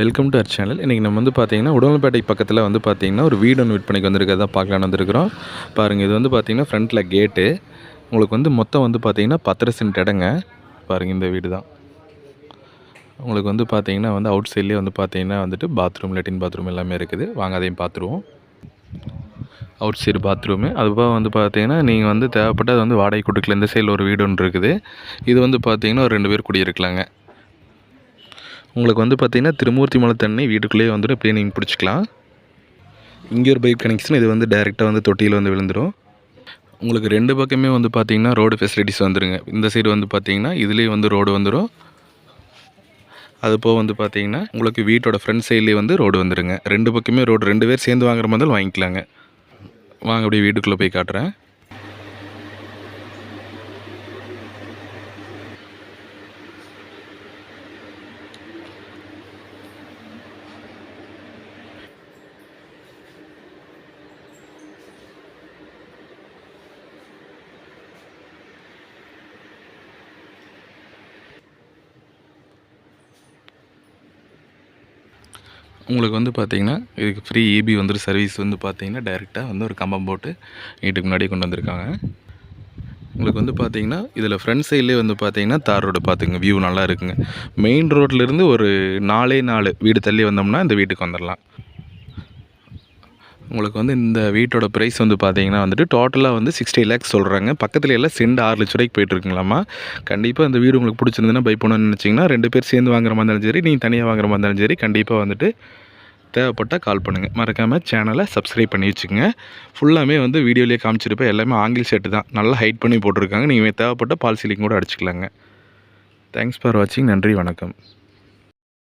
Welcome to our channel இன்றைக்கி நம்ம வந்து பார்த்தீங்கன்னா உடம்புப்பேட்டை பக்கத்தில் வந்து பார்த்தீங்கன்னா ஒரு வீடு ஒன்று விற்பனைக்கு வந்திருக்கிறதா பார்க்கலான்னு வந்திருக்கிறோம். பாருங்கள் இது வந்து பார்த்தீங்கன்னா ஃப்ரண்ட்டில் கேட்டு உங்களுக்கு வந்து மொத்தம் வந்து பார்த்தீங்கன்னா பத்திர சென்ட் இடங்க. பாருங்கள் இந்த வீடு தான். உங்களுக்கு வந்து பார்த்திங்கன்னா வந்து அவுட் சைட்லேயே வந்து பார்த்தீங்கன்னா வந்துட்டு பாத்ரூம் லெட்டின் பாத்ரூம் எல்லாமே இருக்குது. வாங்க அதையும் பார்த்துருவோம் அவுட் சைடு பாத்ரூமு அதுபோக வந்து பார்த்தீங்கன்னா நீங்கள் வந்து தேவைப்பட்டது வந்து வாடகை கொடுக்கல இந்த சைடில் ஒரு வீடு ஒன்று இருக்குது. இது வந்து பார்த்தீங்கன்னா ஒரு ரெண்டு பேர் குடியிருக்கலாங்க. உங்களுக்கு வந்து பார்த்தீங்கன்னா திருமூர்த்தி மலை தண்ணி வீட்டுக்குள்ளேயே வந்துட்டு அப்படியே நீங்கள் பிடிச்சிக்கலாம். இங்கே ஒரு பைப் கனெக்ஷன் இது வந்து டைரெக்டாக வந்து தொட்டியில் வந்து விழுந்துடும் உங்களுக்கு ரெண்டு பக்கமே வந்து பார்த்திங்கன்னா ரோடு ஃபெசிலிட்டிஸ் வந்துருங்க. இந்த சைடு வந்து பார்த்திங்கன்னா இதுலேயே வந்து ரோடு வந்துடும் அது போக வந்து பார்த்திங்கன்னா உங்களுக்கு வீட்டோட ஃப்ரண்ட் சைட்லேயே வந்து ரோடு வந்துடுங்க ரெண்டு பக்கமே ரோடு ரெண்டு பேர் சேர்ந்து வாங்குற மாதிரி வாங்கிக்கலாங்க. வாங்க அப்படியே வீட்டுக்குள்ளே போய் காட்டுறேன். உங்களுக்கு வந்து பார்த்தீங்கன்னா இதுக்கு ஃப்ரீ இபி வந்துட்டு சர்வீஸ் வந்து பார்த்தீங்கன்னா டைரெக்டாக வந்து ஒரு கம்பம் போட்டு வீட்டுக்கு முன்னாடி கொண்டு வந்திருக்காங்க. உங்களுக்கு வந்து பார்த்தீங்கன்னா இதில் ஃப்ரண்ட் சைட்லேயே வந்து பார்த்தீங்கன்னா தார் ரோடு பார்த்துங்க வியூ நல்லா இருக்குங்க. மெயின் ரோட்லேருந்து ஒரு நாலே நாலு வீடு தள்ளி வந்தோம்னா இந்த வீட்டுக்கு வந்துடலாம் உங்களுக்கு வந்து இந்த வீட்டோட ப்ரைஸ் வந்து பார்த்தீங்கன்னா வந்துட்டு டோட்டலாக வந்து சிக்ஸ்டி லேக்ஸ் சொல்கிறாங்க பக்கத்துல எல்லாம் சென்ட் ஆறு லட்ச ரூபாய்க்கு போயிட்டுருக்குங்களாம்மா கண்டிப்பாக இந்த வீடு உங்களுக்கு பிடிச்சிருந்துன்னா பை பண்ணணும்னு நினச்சிங்கன்னா ரெண்டு பேர் சேர்ந்து வாங்குற மாதிரி இருந்தாலும் சரி நீங்கள் தனியாக வாங்குற மாதிரி இருந்தாலும் சரி கண்டிப்பாக வந்துட்டு தேவைப்பட்டால் கால் பண்ணுங்கள் மறக்காமல் சேனலை சப்ஸ்கிரைப் பண்ணி வச்சுக்கோங்க. ஃபுல்லாமே வந்து வீடியோலேயே காமிச்சிருப்பேன். எல்லாமே ஆங்கில் ஷர்ட்டு தான். நல்லா ஹைட் பண்ணி போட்டிருக்காங்க. நீங்கள் தேவைப்பட்ட பால் சீலிங் கூட அடிச்சுக்கலாங்க. தேங்க்ஸ் ஃபார் வாட்சிங் நன்றி வணக்கம்.